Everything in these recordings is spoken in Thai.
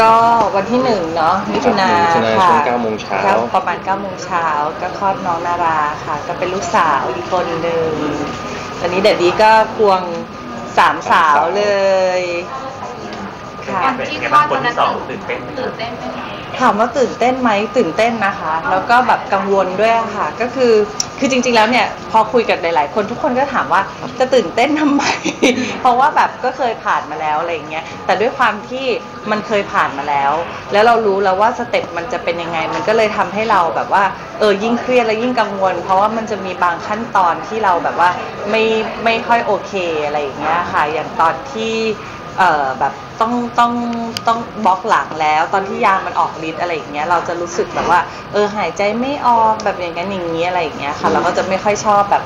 ก็วันที่หนึ่งเนาะมิถุนามิถุนาค่ะช่วง9โมงเช้า ก็ประมาณ9ก้าโมงเช้าก็คลอดน้องนาราค่ะ ก็เป็นลูกสาวอีกคนหนึ่งตอนนี้เด็ดดีก็ควงสามสาวเลย ค่ะ เป็นไงบ้างคนที่สองตื่นเต้นไหมตื่นเต้นไหมคะถามว่าตื่นเต้นไหมตื่นเต้นนะคะ แล้วก็แบบกังวลด้วยค่ะ ก็คือคือจริง ๆ แล้วเนี่ยพอคุยกับหลาย ๆ คนทุกคนก็ถามว่าจะตื่นเต้นทำไม เพราะว่าแบบก็เคยผ่านมาแล้วอะไรอย่างเงี้ยแต่ด้วยความที่มันเคยผ่านมาแล้ว แล้วเรารู้แล้วว่าสเต็ปมันจะเป็นยังไง มันก็เลยทำให้เราแบบว่าเออยิ่งเครียดและยิ่งกังวล เพราะว่ามันจะมีบางขั้นตอนที่เราแบบว่าไม่ไม่ค่อยโอเคอะไรอย่างเงี้ยค่ะอย่างตอนที่เอ่อแบบ ต้องต้องต้องบล็อกหลังแล้ว ตอนที่ยามันออกฤทธิ์อะไรอย่างเงี้ยเราจะรู้สึกแบบว่า เออหายใจไม่ออกแบบอย่างนั้นอย่างนี้อะไรอย่างเงี้ยค่ะ เราก็จะไม่ค่อยชอบแบบ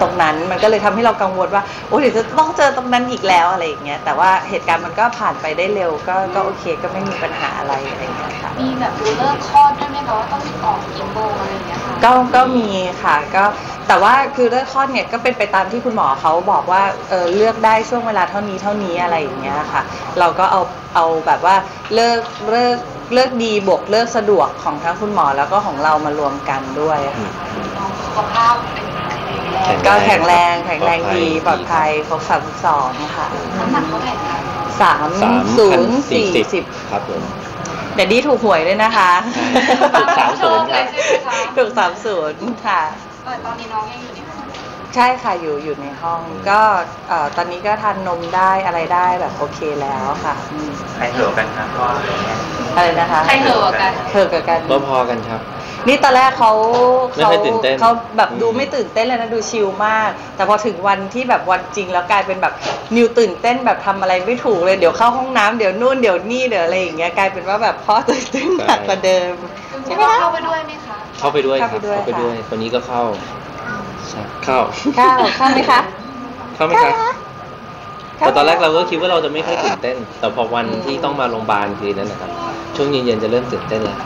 ตรงนั้นมันก็เลยทำให้เรากังวลว่าโอ้เดี๋ยวจะต้องเจอตรงนั้นอีกแล้วอะไรอย่างเงี้ยแต่ว่าเหตุการณ์มันก็ผ่านไปได้เร็วก็ก็โอเคก็ไม่มีปัญหาอะไรอะไรอย่างเงี้ยค่ะมีแบบดูเลิกคลอดด้วยไหมคะว่าต้องออกกี่โมงอะไรอย่างเงี้ยค่ะก็ก็มีค่ะก็แต่ว่าคือเลือกคลอดเนี่ยก็เป็นไปตามที่คุณหมอเขาบอกว่าเออเลือกได้ช่วงเวลาเท่านี้เท่านี้อะไรอย่างเงี้ยค่ะ เราก็เอาเอาแบบว่าเลิกเลิกเลิกดีบวกเลิกสะดวกของทั้งคุณหมอแล้วก็ของเรามารวมกันด้วยค่ะน้องสุขภาพเป็นยังไงแรงก็แข็งแรงแข็งแรงดีปปลลออดดภัภัยยครบสามสองค่ะน้ำหนักเท่าไหร่คะสามศูนย์สี่สิบครับผมเดี๋ยวดีถูกหวยด้วยนะคะถูกสามศูนย์ครับถูกสามศูนย์ค่ะเออตอนนี้น้องยังอยู่ในห้อง ใช่ค่ะอยู่อยู่ในห้องก็เอ่อตอนนี้ก็ทานนมได้อะไรได้แบบโอเคแล้วค่ะอืมใครเหอะกันครับก็อะไรเงี้ยอะไรนะคะใครเหอะกันเธอกับกัน ก็พอกันครับ นี่ตอนแรกเขาไม่เขาค่อยตื่นเต้นเขาแบบดูอืมไม่ตื่นเต้นเลยนะดูชิลมาก แต่พอถึงวันที่แบบวันจริงแล้วกลายเป็นแบบนิวตื่นเต้นแบบทำอะไรไม่ถูกเลยเดี๋ยวเข้าห้องน้ำเดี๋ยวนู่นเดี๋ยวนี่เดี๋ยวอะไรอย่างเงี้ยกลายเป็นว่าแบบพ่อตื่นเต้นหนักกว่าเดิมคุณใช่พ่ไหมอคะ เข้าไปด้วยไหมคะ เข้าไปด้วยครับเข้าไปด้วยเข้าไปด้วยค่ะคนนี้ก็เข้าใช่เข้าเข้าเข้าไหมคะเข้าไหมครับแต่ตอนแรกเราก็คิดว่าเราจะไม่ค่อยตื่นเต้น แต่พอวันที่ต้องมาโรงพยาบาลคืนนั้นนะครับ ช่วงเย็นๆจะเริ่มตื่นเต้นแล้ว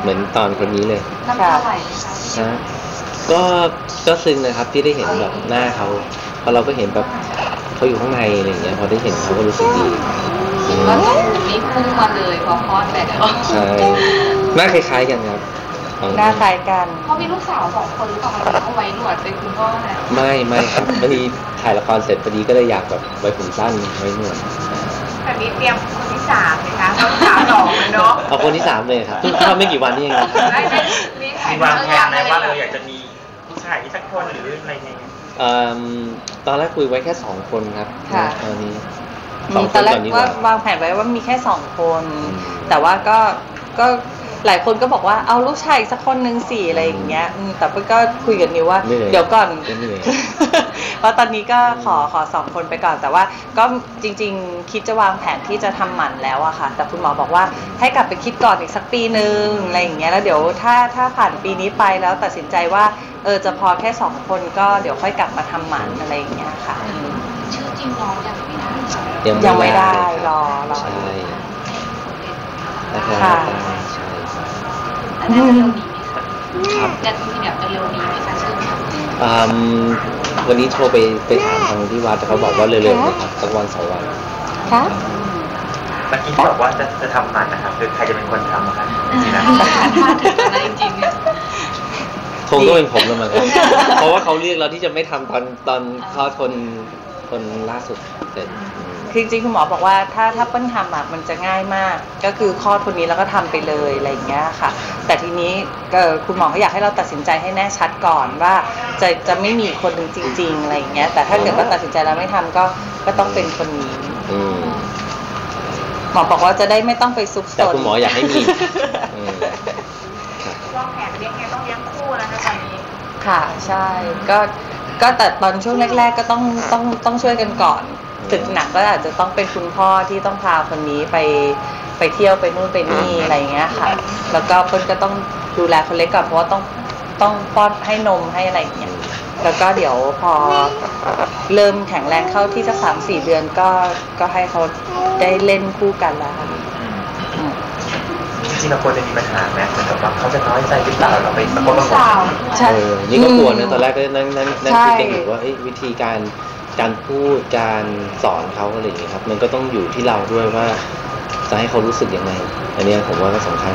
เหมือนตอนคนนี้เลยน้ำตาไหลไหมคะนะก็ก็ซึ้งนะครับที่ได้เห็นแบบหน้าเขาพอเราก็เห็นแบบเขาอยู่ข้างในอะไรอย่างเงี้ยพอได้เห็นเขาก็รู้สึกดีอืมก็นี่พุ่งมาเลยพอคลอดแล้วใช่หน้าคล้ายๆกันครับสอง หน้าคล้ายกันเขามีลูกสาวสองคนหรือเปล่าคะเขาไว้หนวดเป็นคุณพ่อนะไม่ไม่ครับพอดีถ่ายละครเสร็จพอดีก็เลยอยากแบบไว้ผมสั้นไว้หนวดแบบนี้เตรียมคนที่สามเลยคะคนที่สามสองเนาะเอาคนที่สามเลยครับเพิ่งเข้าไม่กี่วันนี่เองครับได้ไหมมีแผมีนวางแผนไหมว่าเลเราอยากจะมีผู้ชายอีกสักคนหรืออะไรเงี้ยเอิ่มตอนแรกคุยไว้แค่สองคนครับค่ะตอนนี้สมีองคตอนนแรกก่อนดีกว่าว่าวางแผนไว้ว่ามีแค่สองคนอืมแต่ว่าก็ก็ หลายคนก็บอกว่าเอาลูกชายอีกสักคนหนึ่งสี่อะไรอย่างเงี้ยอืมแต่เพิ่งก็คุยกับนิวว่าเหนื่อยเดี๋ยวก่อนเหนื่อยเพราะตอนนี้ก็ขอขอสองคนไปก่อนแต่ว่าก็จริง ๆ คิดจะวางแผนที่จะทำหมันแล้วอะค่ะ แต่คุณหมอบอกว่าให้กลับไปคิดก่อนอีกสักปีหนึ่งอะไรอย่างเงี้ยแล้วเดี๋ยวถ้าถ้าผ่านปีนี้ไปแล้วตัดสินใจว่าเออจะพอแค่สองคนก็เดี๋ยวค่อยกลับมาทำหมันอะไรอย่างเงี้ยค่ะอืม ชื่อจริงน้องยังไม่ได้ยังไม่ได้คบรอรอใช่นะครับค่ะ ใช่อันนั้นเร็วนี้ไหมคะครับจะมีแบบเร็วนี้ไหมคะชื่ออืมวันนี้โทรไปไปถามทางที่วัดแต่เขาบอกว่าเร็วๆนะครับสักวันสองวันค่ะเมื่อกี้ที่บอกว่าจะจะทำหมันนะครับคือใครจะเป็นคนทำครับจริงๆนะถ้าถ้าถึงอะไรจริงๆเนี่ยคงต้องเป็นผมแล้วมั้งครับเพราะว่าเขาเรียกเราที่จะไม่ทำตอนตอนคลอดคนคนล่าสุดเสร็จอืม คือจริงๆคุณหมอบอกว่าถ้าถ้าเปิ้ลทำอะมันจะง่ายมาก ก็คือคลอดคนนี้แล้วก็ทำไปเลยอะไรอย่างเงี้ยค่ะ แต่ทีนี้เอ่อคุณหมอเขาอยากให้เราตัดสินใจให้แน่ชัดก่อนว่า จะจะไม่มีอีกคนหนึ่งจริง ๆอะไรอย่างเงี้ย แต่ถ้าเกิดว่าตัดสินใจแล้วไม่ทำก็ก็ต้องเป็นคนนี้อืมหมอบอกว่าจะได้ไม่ต้องไปซุกซนแต่คุณหมออยากให้มีอืมครับวางแผนเลี้ยงไงต้องเลี้ยงคู่แล้วนะตอนนี้ ค่ะ ใช่ก็ก็แต่ตอนช่วงแรก ๆ ก็ต้องต้องต้องช่วยกันก่อน ถึงหนักก็อาจจะต้องเป็นคุณพ่อที่ต้องพาคนนี้ไปไปเที่ยวไปนู่นไปนี่อะไรอย่างเงี้ยค่ะ แล้วก็เพิ่นก็ต้องดูแลคนเล็กก่อนเพราะว่าต้องต้องป้อนให้นมให้อะไรอย่างเงี้ยแล้วก็เดี๋ยวพอเริ่มแข็งแรงเข้าที่สักสามสี่เดือนก็ก็ให้เขาได้เล่นคู่กันแล้วค่ะอืมจริงๆเราควรจะมีปัญหาไหมเหมือนกับว่าเขาจะน้อยใจหรือเปล่าเราไปประกบประกบสาวใช่เออนี่ก็กลัวนะอืมตอนแรกก็นั่งนั่งนั่งใช่คิดกันอยู่ว่าเอ้ยวิธีการ การพูดการสอนเขาอะไรอย่างนี้ครับ มันก็ต้องอยู่ที่เราด้วยว่าจะให้เขารู้สึกยังไง อันนี้ผมว่าก็สำคัญ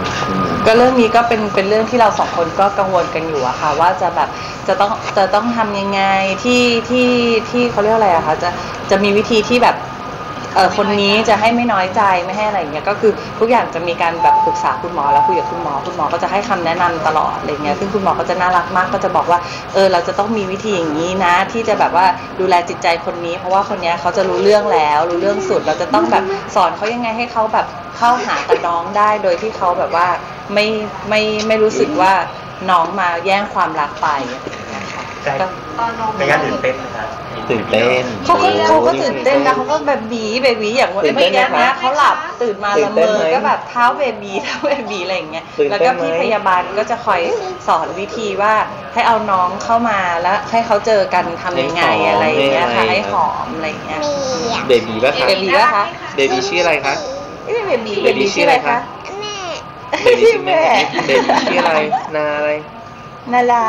ก็เรื่องนี้ก็เป็นเป็นเรื่องที่เราสองคนก็กังวลกันอยู่อะค่ะ ว่าจะแบบจะต้องจะต้องทำยังไงที่ที่ที่เขาเรียกอะไรอะคะจะจะมีวิธีที่แบบ เออคนนี้จะให้ไม่น้อยใจไม่ให้อะไรอย่างเงี้ยก็คือทุกอย่างจะมีการแบบปรึกษาคุณหมอแล้วคุยกับคุณหมอคุณหมอก็จะให้คำแนะนำตลอดอะไรเงี้ยซึ่งคุณหมอก็จะน่ารักมากก็จะบอกว่าเออเราจะต้องมีวิธีอย่างนี้นะ ที่จะแบบว่าดูแลจิตใจคนนี้ เพราะว่าคนเนี้ยเขาจะรู้เรื่องแล้วรู้เรื่องสุดเราจะต้องแบบสอนเขายังไงให้เขาแบบเข้าหากับน้องได้โดยที่เขาแบบว่าไม่ไม่ไม่รู้สึกว่าน้องมาแย่งความรักไปนะคะใจก็ตอนนมในงานตื่นเต้นนะครับ ตื่นเต้นเขาก็เขาก็ตื่นเต้นนะเขาก็แบบบีเบบีอย่างวันตื่นเต้เมื่อนไหมกี้คะเนี้ยเขาหลับตื่นมาตื่ละนเมเต้นอไหมก็แบบเท้าเบบีเท้าเบบีอะไรอย่างเงี้ยตื่นเต้นแล้วก็พี่ไหมพยาบาลก็จะคอยสอนวิธีว่าให้เอาน้องเข้ามาแล้วให้เขาเจอกันทำยังไงอะไรอย่างเงี้ยค่ะให้หอมอะไรอย่างเงี้ยเบบีป่ะคะเบบีป่ะคะเบบีชื่ออะไรคะเอ้ยเบบีเบบีชื่ออะไรคะเบบีชื่อแม่เบบีชื่ออะไรนาอะไรนาลา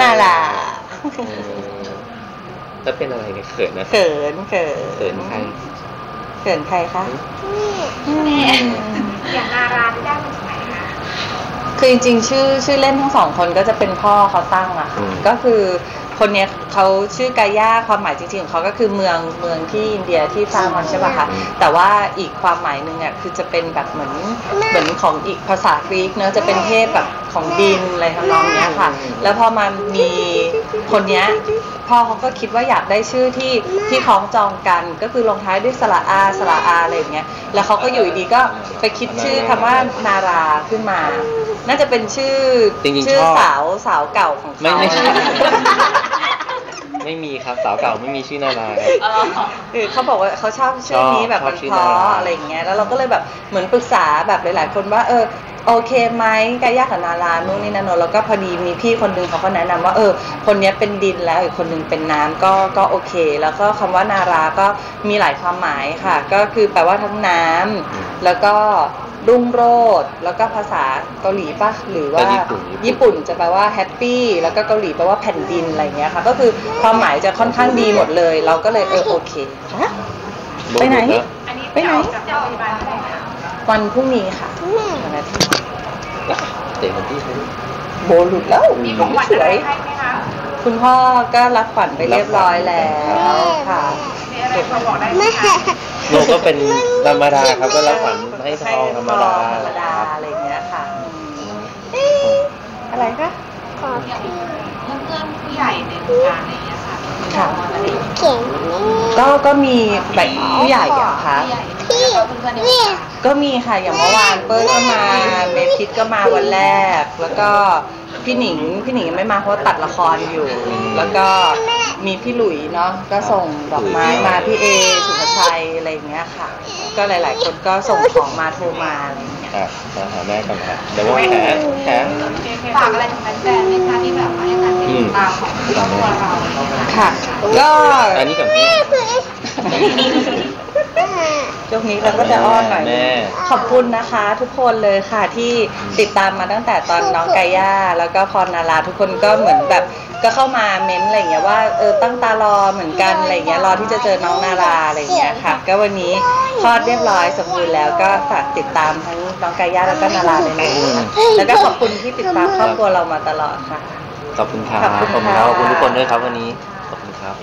นาลา อืมแล้วเป็นอะไรเนี่ยเขินนะเขินเขินเขินใครเขินใครคะแม่อย่างนาราได้ได้มาจากไหนคะคือจริงๆชื่อชื่อเล่นทั้งสองคนก็จะเป็นพ่อเขาตั้งอะค่ะอืมก็คือคนเนี้ยเขาชื่อกาย่าความหมายจริงๆของเขาก็คือเมืองเมืองที่อินเดียที่สร้างมันใช่ป่ะคะแต่ว่าอีกความหมายหนึ่งอะคือจะเป็นแบบเหมือนเหมือนของอีกภาษากรีกเนอะจะเป็นเทพแบบของดินอะไรทำนองเนี้ยค่ะ แล้วพอมามีคนเนี้ย พ่อเขาก็คิดว่าอยากได้ชื่อที่ที่คล้องจองกันก็คือลงท้ายด้วยสระอาสระอาอะไรอย่างเงี้ยแล้วเขาก็อยู่ดีๆก็ไปคิดชื่อคำว่านาราขึ้นมา น่าจะเป็นชื่อจริงๆชื่อชอบ สาวสาวเก่าของเขาไม่ไม่ใช่ ไม่มีครับสาวเก่าไม่มีชื่อนาราครับ เออเขาบอกว่าเขาชอบชื่อนี้แบบชอบมันชื่อเพนาราราะอะไรอย่างเงี้ยแล้วเราก็เลยแบบเหมือนปรึกษาแบบหลาย ๆ คนว่าเออ โอเคไหมกายากับนารานู่นนี่นั่นโนนแล้วก็พอดีมีพี่คนหนึงเขาก็แนะนำว่าเออ คนเนี้ยเป็นดินแล้วอีกคนหนึงเป็นน้ำก็ก็โอเค แล้วก็คำว่านาราก็มีหลายความหมายค่ะ ก็คือแปลว่าทั้งน้ำแล้วก็รุ่งโรจน์แล้วก็ภาษาเกาหลีปะหรือว่าก็ญี่ปุ่น ญี่ญี่ปุ่นปุ่นจะแปลว่าแฮปปี้แล้วก็เกาหลีแปลว่าแผ่นดินอะไรอย่างเงี้ยค่ะก็คือความหมายจะค่อนข้างดีหมดเลย เราก็เลยเออโอเคฮะ ไปไหนแล้วอันนี้ไปไหนออกจากโรงพยาบาลเมื่อไหร่คะ วันพรุ่งนี้ค่ะ วันอาทิตย์เตะของพี่เขาดิโบหลุดแล้วมีของขวัญสอะไรวยให้ไหมคะคุณพ่อก็รับขวัญไปเรียบร้อยแล้วค่ะ มีอะไรพอบอกได้ไหมคะโนก็เป็นธรรมดาครับก็รับขวัญให้ทองธรรมดาธรรมดาครับอะไรอย่างเงี้ยค่ะเอ๊ะอะไรคะเพื่อนๆผู้ใหญ่ในวงการอะไรอย่างเงี้ยค่ะค่ะอะไรอย่างเงี้ยเขียนก็ก็มีแบบผู้ใหญ่อะค่ะ ผู้ใหญ่ พี่เพื่อนๆในวงการก็มีค่ะอย่างเมื่อวานเปิ้ลก็มาเมทิสก็มาวันแรก แล้วก็พี่หนิงพี่หนิงยังไม่มาเพราะตัดละครอยู่ แล้วก็มีพี่หลุยเนาะก็ส่งดอกไม้มาพี่เอสุภชัยอะไรอย่างเงี้ยค่ะ ก็หลาย ๆ คนก็ส่งของมาโทรมาอะไรอย่างเงี้ยอะมาหาแม่ก่อนครับเดี๋ยวว่าแผลแผลฝากอะไรถึงแฟนๆไหมคะที่แบบว่าให้การติดตามของครอบครัวเราอะไรอย่างเงี้ยค่ะ ก็อันนี้กับ พี่ช่วงนี้เราก็จะอ้อนหน่อยแม่ขอบคุณนะคะ ทุกคนเลยค่ะที่ติดตามมาตั้งแต่ตอนน้องกาย่าแล้วก็พรนาราทุกคนก็เหมือนแบบก็เข้ามาเม้นอะไรอย่างเงี้ยว่าเออตั้งตารอเหมือนกันอะไรอย่างเงี้ยรอที่จะเจอน้องนาราอะไรอย่างเงี้ยค่ะ ก็วันนี้คลอดเรียบร้อยสมบูรณ์แล้วก็ฝากติดตามทั้งน้องกาย่าแล้วก็นาราเลยนะคะแล้วก็ขอบคุณที่ติดตามครอบครัวเรามาตลอดค่ะขอบคุณครับขอบคุณขอบคุณค่ะครับขอบคุณทุกคนด้วยครับวันนี้ขอบคุณครับ